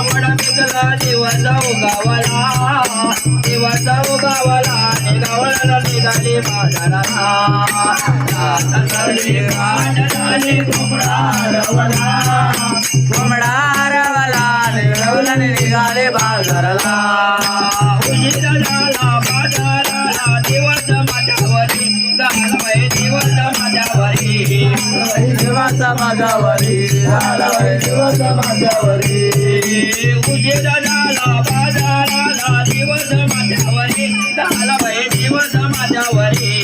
देवाजोला तांबडा पिकला देवाचा उगावाला देवाचा उगावाला निघावला निघाले बाजाराला. आता चालले घाट कोंबडा रवला, रवला, निघाले बाजाराला. उशिरा झाला बाजाराला देवाचा माझ्यावरी देवाचा माझ्यावरी उशिरा झाला बाजाराला दिवस माझ्यावरी घालवाय दिवस माझ्यावरी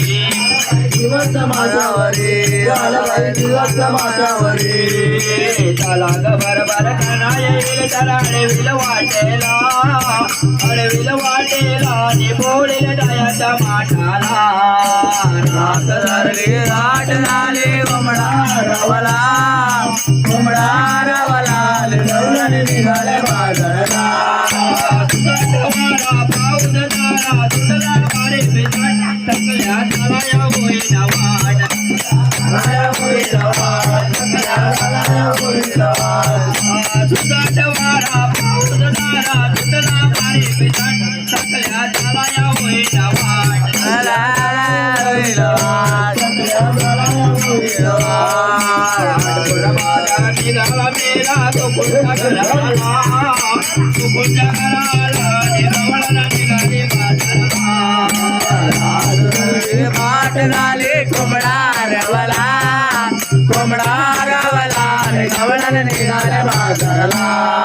दिवस माझ्यावरी झाला बाई, दिवस माझ्यावरी झाला ग बरोबर करा येईल तर अडविल वाटेला अडविल वाटेला निभोळील दयाच्या माठाला रात धरली राट झाली कोंबडा रवला. कोंबडा रवला निघाले निघाले बाजाराला. तुझा निघाला मेला तो कोणता घराला तो कोणत्या घराला निघाला निघाले बाजाराला पाठ झाले कोंबडा रवला कोंबडा रवला गवळण निघाले बाजारला